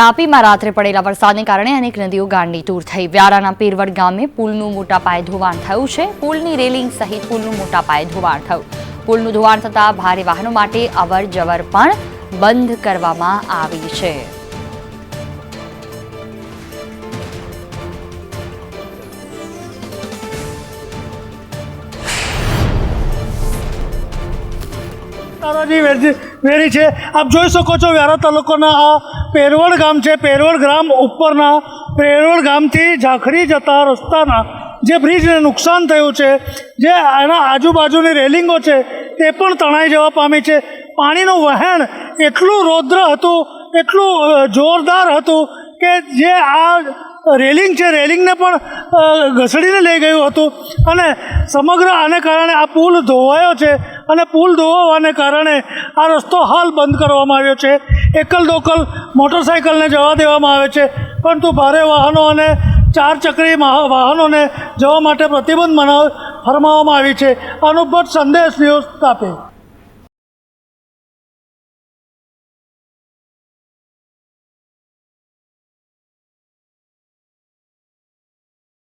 તાપીમાં રાત્રે પડેલા વરસાદને કારણે અનેક નદીઓ ગાંડી તૂર થઈ. વ્યારાના પીરવડ ગામે પુલનું મોટા પાયે ધોવાણ થયું છે. પુલની રેલિંગ સહિત પુલનું મોટા પાયે ધોવાણ થયું. પુલનું ધોવાણ થતાં ભારે વાહનો માટે અવર પણ બંધ કરવામાં આવી છે. તારાજી વેરી વેરી છે, આપ જોઈ શકો છો વ્યારા તાલુકાના આ પેરવડ ગામ છે. પેરવડ ગ્રામ ઉપરના પેરવડ ગામથી ઝાખરી જતા રસ્તાના જે બ્રિજને નુકસાન થયું છે, જે એના આજુબાજુની રેલિંગો છે, તે પણ તણાઈ જવા પામી છે. પાણીનું વહેણ એટલું રૌદ્ર હતું, એટલું જોરદાર હતું કે જે આ રેલિંગ છે, રેલિંગને પણ ઘસડીને લઈ ગયું હતું. અને સમગ્ર આને કારણે આ પુલ ધોવાયો છે. અને પુલ ધોવાને કારણે આ રસ્તો હાલ બંધ કરવામાં આવ્યો છે. એકલ દોકલ મોટરસાઇકલને જવા દેવામાં આવે છે. પરંતુ ભારે વાહનો અને ચાર ચક્રી વાહનોને જવા માટે પ્રતિબંધ મનાવ, ફરમાવવામાં આવી છે. અનુભવ સંદેશ ન્યૂઝ તાપી.